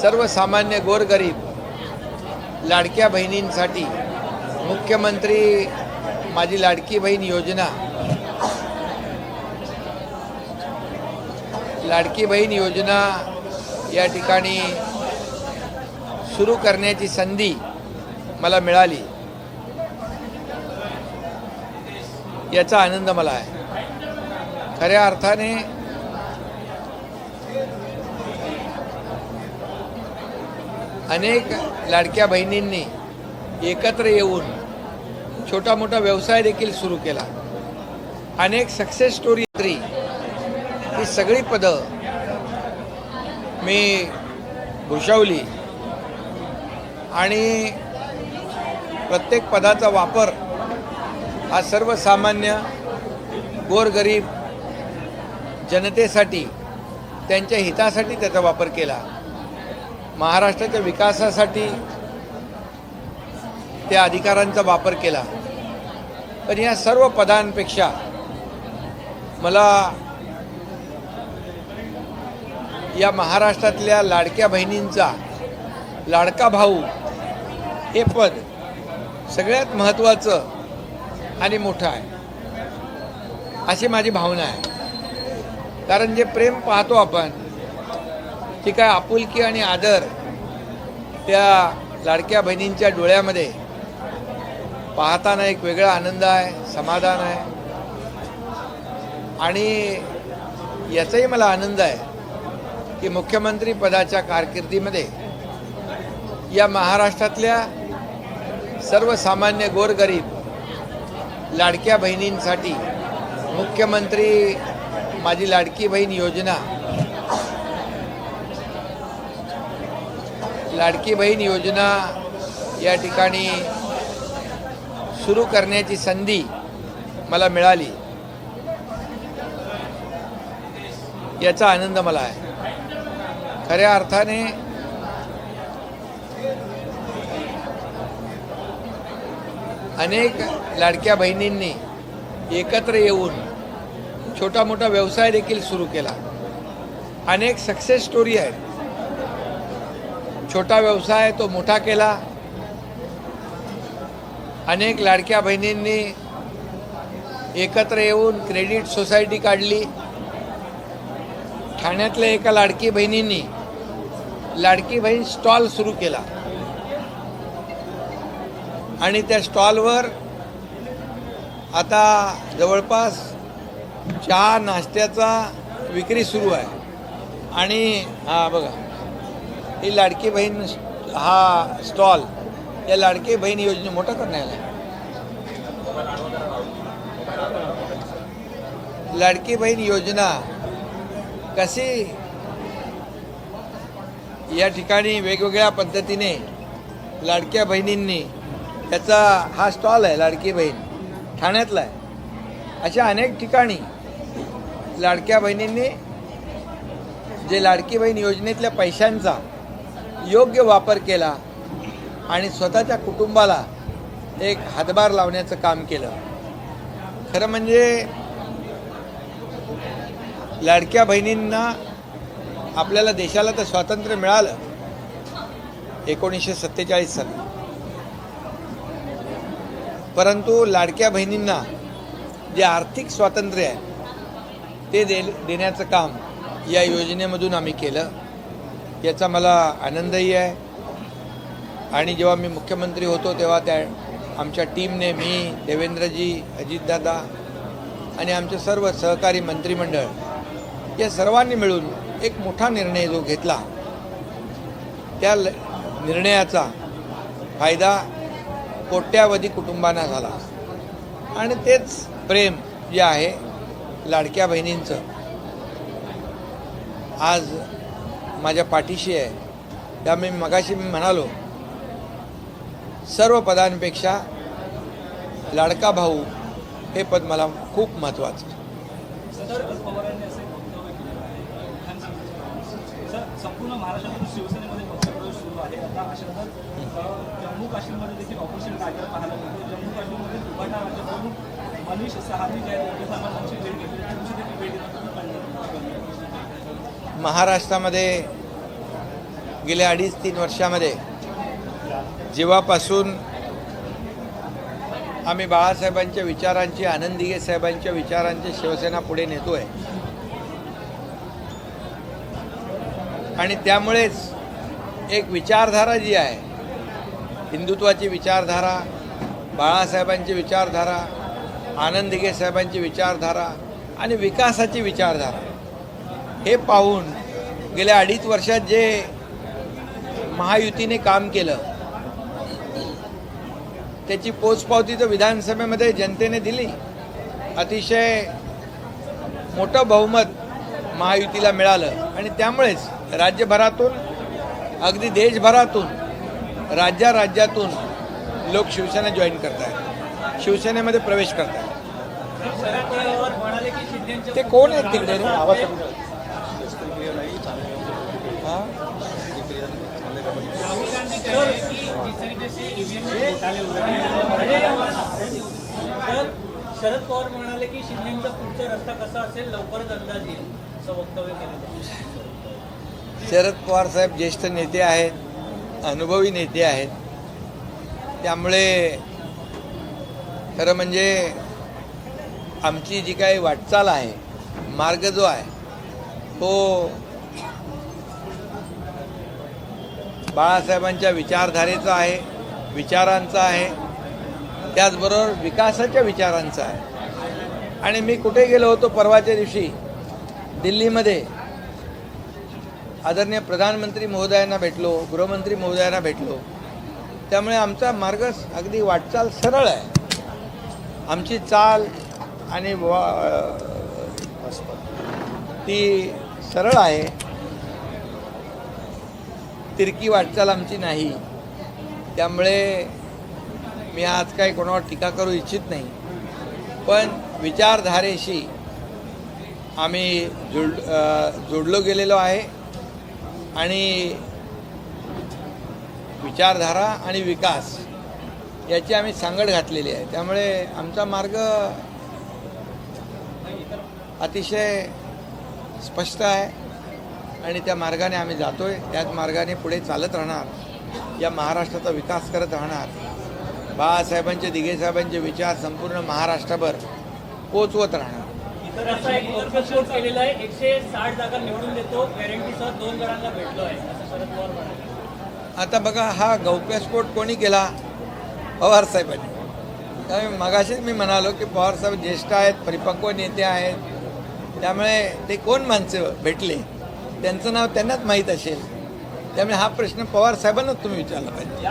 सर्वसामान्य गोरगरीब लाडक्या बहिणींसाठी मुख्यमंत्री माझी लाडकी बहीण योजना लाडकी बहीण योजना या ठिकाणी सुरू करण्याची संधी मला मिळाली. याचा आनंद मला आहे. खऱ्या अर्थाने अनेक लाडक्या बहिणींनी एकत्र येऊन छोटा मोठा व्यवसाय देखील सुरू केला. अनेक सक्सेस स्टोरी ही सगळी पदं मी भूषवली. आणि प्रत्येक पदाचा वापर हा सर्वसामान्य गोरगरीब जनतेसाठी त्यांच्या हितासाठी त्याचा वापर केला. महाराष्ट्राच्या विकासासाठी त्या अधिकारांचा वापर केला. पण या सर्व पदांपेक्षा मला या महाराष्ट्रातल्या लाडक्या बहिणींचा लाडका भाऊ हे पद सगळ्यात महत्त्वाचं आणि मोठं आहे अशी माझी भावना आहे. कारण जे प्रेम पाहतो आपण ती काय आपुलकी आणि आदर त्या लाडक्या बहिणींच्या डोळ्यामध्ये पाहताना एक वेगळा आनंद आहे समाधान आहे. आणि याचाही मला आनंद आहे की मुख्यमंत्री पदाच्या कारकिर्दीमध्ये या महाराष्ट्रातल्या सर्वसामान्य गोरगरीब लाडक्या बहिणींसाठी मुख्यमंत्री माझी लाडकी बहीण योजना लाडकी बहीण योजना या ठिकाणी सुरू करण्याची संधी मला मिळाली. याचा आनंद मला आहे. खऱ्या अर्थाने अनेक लाडक्या बहिणींनी एकत्र येऊन छोटा मोठा व्यवसाय देखील सुरू केला. अनेक सक्सेस स्टोरी आहेत. छोटा व्यवसाय तो मोठा केला. अनेक लाडक्या बहिणींनी एकत्र येऊन क्रेडिट सोसायटी काढली. ठाण्यातल्या एका लाडकी बहिणींनी लाडकी बहीण स्टॉल सुरू केला. आणि त्या स्टॉलवर आता जवळपास चहा नाश्त्याचा विक्री सुरू आहे. आणि हां बघा. ही लाडकी बहीण हा स्टॉल या लाडकी बहीण योजने मोठा करण्याला लाडकी बहीण योजना कशी या ठिकाणी वेगवेगळ्या पद्धतीने लाडक्या बहिणींनी त्याचा हा स्टॉल आहे लाडकी बहीण ठाण्यातला आहे. अशा अनेक ठिकाणी लाडक्या बहिणींनी जे लाडकी बहीण योजनेतल्या पैशांचा योग्य वापर केला आणि स्वतःच्या कुटुंबाला एक हातभार लावण्याचं काम केलं. खरं म्हणजे लाडक्या बहिणींना आपल्याला देशाला तर स्वातंत्र्य मिळालं एकोणीसशे सत्तेचाळीस साली. परंतु लाडक्या बहिणींना जे आर्थिक स्वातंत्र्य आहे ते दे देण्याचं काम या योजनेमधून आम्ही केलं. याचा मला आनंदही आहे. आणि जेव्हा मी मुख्यमंत्री होतो तेव्हा त्या आमच्या टीमने मी देवेंद्रजी अजितदादा आणि आमचे सर्व सहकारी मंत्रिमंडळ या सर्वांनी मिळून एक मोठा निर्णय जो घेतला त्या निर्णयाचा फायदा कोट्यावधी कुटुंबांना झाला. आणि तेच प्रेम जे आहे लाडक्या बहिणींचं आज माझ्या पाठीशी आहे. त्यामुळे मगाशी मी म्हणालो सर्व पदांपेक्षा लाडका भाऊ हे पद मला खूप महत्त्वाचं महाराष्ट्रामध्ये गेल्या अडीच तीन वर्षामध्ये जेव्हापासून आम्ही बाळासाहेबांच्या विचारांची आनंद साहेबांच्या विचारांची शिवसेना पुढे नेतो आहे आणि त्यामुळेच एक विचारधारा जी आहे हिंदुत्वाची विचारधारा बाळासाहेबांची विचारधारा आनंद साहेबांची विचारधारा आणि विकासाची विचारधारा हे पाहून गेल्या अडीच वर्षात जे महायुतीने काम केलं त्याची पोचपावती तर विधानसभेमध्ये जनतेने दिली. अतिशय मोठं बहुमत महायुतीला मिळालं. आणि त्यामुळेच राज्यभरातून अगदी देशभरातून राज्या राज्यातून लोक शिवसेना जॉईन करत आहेत शिवसेनेमध्ये प्रवेश करत आहेत ते कोण आहेत तिकडे रे आवाज हा? राहुल गांधी कह रहे हैं कि जिस तरीके से ईवीएम में घोटाले हो रहे हैं तर शरद पवार म्हणाले की शिंदेचा पुढचा रस्ता कसा असेल लवकरच अंदाज येईल. असं वक्तव्य केलं शरद पवार साहेब ज्येष्ठ नेते आहेत अनुभवी नेते आहेत. त्यामुळे खरं म्हणजे आमची जी काही वाटचाल आहे मार्ग जो आहे तो बाळासाहेबांच्या विचारधारेचा आहे विचारांचा आहे त्याचबरोबर विकासाच्या विचारांचा आहे. आणि मी कुठे गेलो होतो परवाच्या दिवशी? दिल्लीमध्ये. आदरणीय प्रधानमंत्री महोदयांना भेटलो गृहमंत्री महोदयांना भेटलो. त्यामुळे आमचा मार्ग अगदी वाटचाल सरळ आहे. आमची चाल आणि ती सरळ आहे. तिरकी वाटचाल आमची नाही. त्यामुळे मी आज काही कोणावर टीका करू इच्छित नाही. पण विचारधारेशी आम्ही जुड जोडलो गेलेलो आहे. आणि विचारधारा आणि विकास याची आम्ही सांगड घातलेली आहे. त्यामुळे आमचा मार्ग अतिशय स्पष्ट आहे. आणि त्या मार्गाने आम्ही जातोय. त्याच मार्गाने पुढे चालत राहणार. या महाराष्ट्राचा विकास करत राहणार. बाळासाहेबांचे दिघे साहेबांचे विचार संपूर्ण महाराष्ट्रभर पोचवत राहणार. आहे. आहे. आता बघा हा गौप्यस्फोट कोणी केला? पवार साहेबांनी. त्यामुळे मगाशीच मी म्हणालो की पवार साहेब ज्येष्ठ आहेत परिपक्व नेते आहेत. त्यामुळे ते कोण माणसं भेटले? त्यांचं नाव त्यांनाच माहीत असेल. त्यामुळे हा प्रश्न पवार साहेबांनाच तुम्ही विचारला पाहिजे.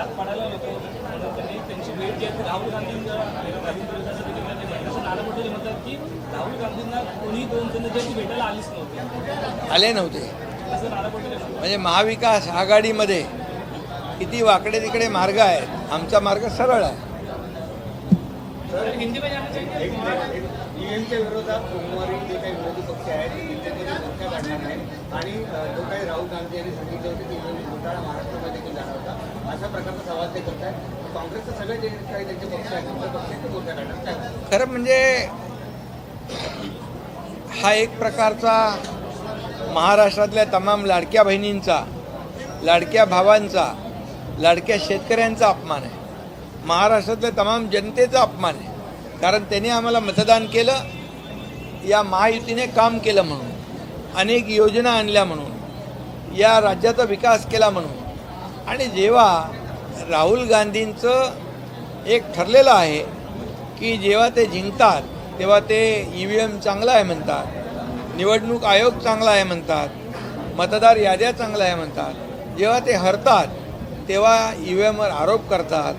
आले नव्हते. म्हणजे महाविकास आघाडीमध्ये किती वाकडे तिकडे मार्ग आहेत आमचा मार्ग सरळ आहे. सीएमच्या विरोधात सोमवारी जे काही विरोधी पक्ष आहेत ते दिल्लीमध्ये मोर्चा काढणार आहे. आणि जो काही राहुल गांधी यांनी सांगितलं होतं की ईव्हीएम घोटाळा महाराष्ट्रामध्ये देखील जाणार होता अशा प्रकारचा सवाल ते करत आहेत काँग्रेसचे सगळे जे काही त्यांचे पक्ष आहेत त्यांचे पक्ष ते मोर्चा काढणार काय खरं म्हणजे हा एक प्रकारचा महाराष्ट्रातल्या तमाम लाडक्या बहिणींचा लाडक्या भावांचा लाडक्या शेतकऱ्यांचा अपमान आहे. महाराष्ट्रातल्या तमाम जनतेचा अपमान आहे. कारण त्यांनी आम्हाला मतदान केलं या महायुतीने काम केलं म्हणून अनेक योजना आणल्या म्हणून या राज्याचा विकास केला म्हणून. आणि जेव्हा राहुल गांधींचं एक ठरलेलं आहे की जेव्हा ते जिंकतात तेव्हा ते ई व्ही एम चांगला आहे म्हणतात निवडणूक आयोग चांगला आहे म्हणतात मतदार याद्या चांगल्या आहे म्हणतात जेव्हा ते हरतात तेव्हा ई व्ही एमवर आरोप करतात.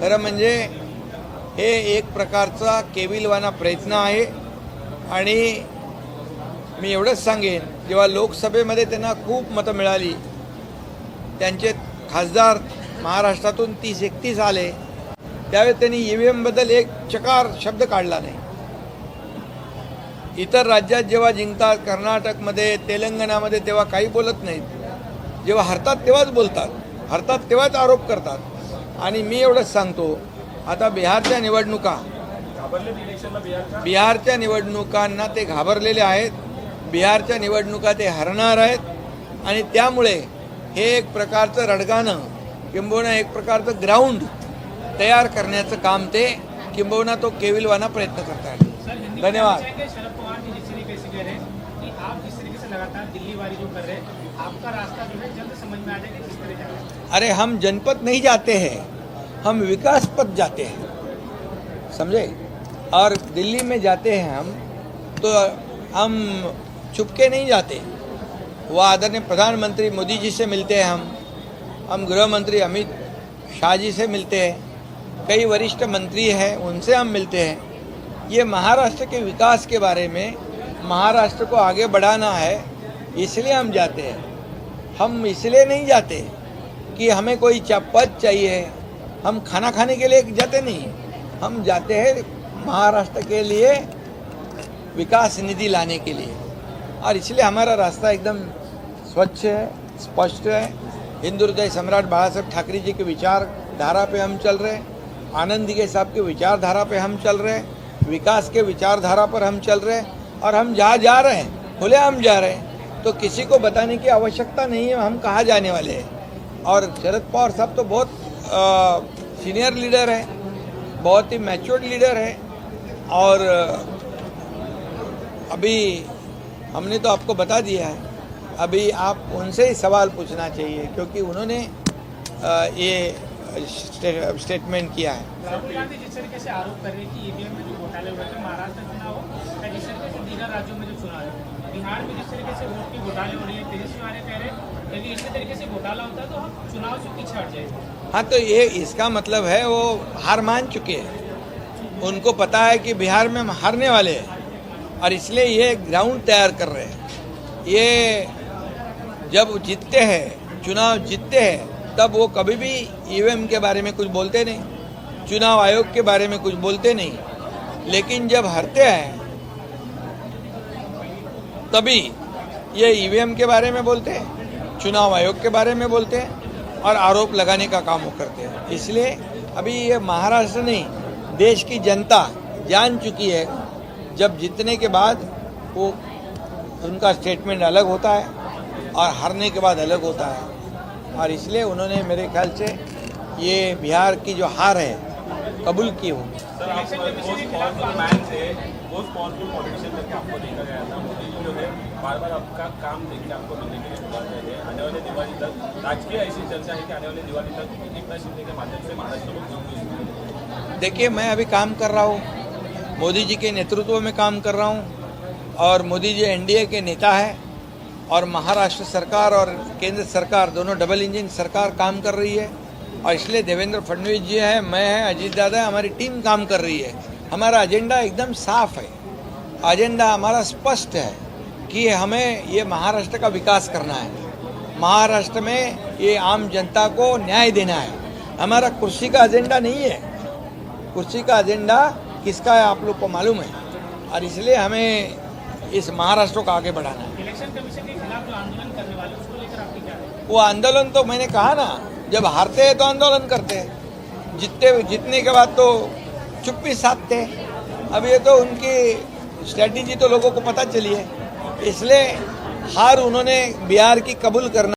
खरं म्हणजे हे एक प्रकारचा केविलवाना प्रयत्न आहे. आणि मी एवढंच सांगेन जेव्हा लोकसभेमध्ये त्यांना खूप मतं मिळाली त्यांचे खासदार महाराष्ट्रातून तीस एकतीस आले त्यावेळी त्यांनी ई व्ही एमबद्दल एक चकार शब्द काढला नाही. इतर राज्यात जेव्हा जिंकतात कर्नाटकमध्ये तेलंगणामध्ये तेव्हा काही बोलत नाहीत. जेव्हा हरतात तेव्हाच बोलतात हरतात तेव्हाच आरोप करतात. आणि मी एवढंच सांगतो आता बिहारच्या निवडणुका. बिहारच्या निवडणुकांना ते घाबरलेले आहेत. बिहारच्या निवडणुका ते हरणार आहेत. आणि त्यामुळे हे एक प्रकारचं रडगाणं किंबहुना एक प्रकारचं ग्राउंड तयार करण्याचं काम ते किंबहुना तो केविलवाना प्रयत्न करतात धन्यवाद. अरे हम जनपद नहीं जाते हैं। हम विकास पथ जाते हैं। समझे? और दिल्ली में जाते हैं हम तो हम चुपके नहीं जाते। वो आदरणीय प्रधानमंत्री मोदी जी से मिलते हैं हम। हम गृह मंत्री अमित शाह जी से मिलते हैं। कई वरिष्ठ मंत्री हैं, उनसे हम मिलते हैं। ये महाराष्ट्र के विकास के बारे में महाराष्ट्र को आगे बढ़ाना है, इसलिए हम जाते हैं। हम इसलिए नहीं जाते कि हमें कोई पद चाहिए हम खाना खाने के लिए जाते नहीं हम जाते हैं महाराष्ट्र के लिए विकास निधि लाने के लिए। और इसलिए हमारा रास्ता एकदम स्वच्छ है, स्पष्ट है। हिंदू हृदय सम्राट बाला साहेब ठाकरे जी के विचारधारा पे हम चल रहे हैं। आनंद के साहब के विचारधारा पे हम चल रहे हैं। विकास के विचारधारा पर हम चल रहे हैं। और हम जहाँ जा रहे हैं, खुले हम जा रहे हैं तो किसी को बताने की आवश्यकता नहीं है, हम कहाँ जाने वाले हैं। और शरद पवार साहब तो बहुत सीनियर लीडर है, बहुत ही मैच्योर्ड लीडर है और अभी हमने तो आपको बता दिया है, अभी आप उनसे ही सवाल पूछना चाहिए क्योंकि उन्होंने ये स्टेटमेंट किया है। राहुल गांधी जिस तरीके से आरोप कर रहे हैं कि ईवीएम में जो घोटाले हुए थे, महाराष्ट्र चुनाव या जिस तरीके से दीगर राज्यों में जो चुनाव है बिहार में जिस तरीके से वोट की घोटाले हो रही है, तेजस्वी आर्य कह रहे हैं, यदि इसी तरीके से घोटाला होता तो हम चुनाव से पीछे हट जाएँगे। हाँ तो ये, इसका मतलब है वो हार मान चुके हैं। उनको पता है कि बिहार में हम हारने वाले हैं और इसलिए ये ग्राउंड तैयार कर रहे हैं। ये जब जीतते हैं, चुनाव जीतते हैं, तब वो कभी भी ईवीएम के बारे में कुछ बोलते नहीं, चुनाव आयोग के बारे में कुछ बोलते नहीं। लेकिन जब हारते हैं, तभी ये ईवीएम के बारे में बोलते हैं, चुनाव आयोग के बारे में बोलते हैं। और आरोप लगाने का काम वो करते हैं। इसलिए अभी ये महाराष्ट्र नहीं, देश की जनता जान चुकी है, जब जीतने के बाद वो उनका स्टेटमेंट अलग होता है और हारने के बाद अलग होता है। और इसलिए उन्होंने मेरे ख्याल से ये बिहार की जो हार है, कबूल की होगी। सर मैन मोस्ट पॉलिटिशियन करके आपको देखा गया था मोदी जी जो है। बार बार आपका काम देख के आपको मिलने के लिए बुलाते हैं। आने वाले दिवाली तक, राजकीय ऐसी चर्चा है कि आने वाले दिवाली तक के माध्यम से महाराष्ट्र को देखिए, मैं अभी काम कर रहा हूँ। मोदी जी के नेतृत्व में काम कर रहा हूँ और मोदी जी एनडीए के नेता है और महाराष्ट्र सरकार और केंद्र सरकार, दोनों डबल इंजन सरकार काम कर रही है। और इसलिए देवेंद्र फडणवीस जी है मैं है अजीत दादा है हमारी टीम काम कर रही है। हमारा एजेंडा एकदम साफ़ है। एजेंडा हमारा स्पष्ट है कि हमें ये महाराष्ट्र का विकास करना है। महाराष्ट्र में ये आम जनता को न्याय देना है। हमारा कुर्सी का एजेंडा नहीं है। कुर्सी का एजेंडा किसका है आप लोग को मालूम है। और इसलिए हमें इस महाराष्ट्र को आगे बढ़ाना है? वो आंदोलन तो मैंने कहा ना जब हारते हैं तो आंदोलन करते हैं। जीतते, जीतने के बाद तो चुप्पी साधते अब ये तो उनकी स्ट्रेटजी तो लोगों को पता चली है। इसलिए हार उन्होंने बिहार की कबूल करना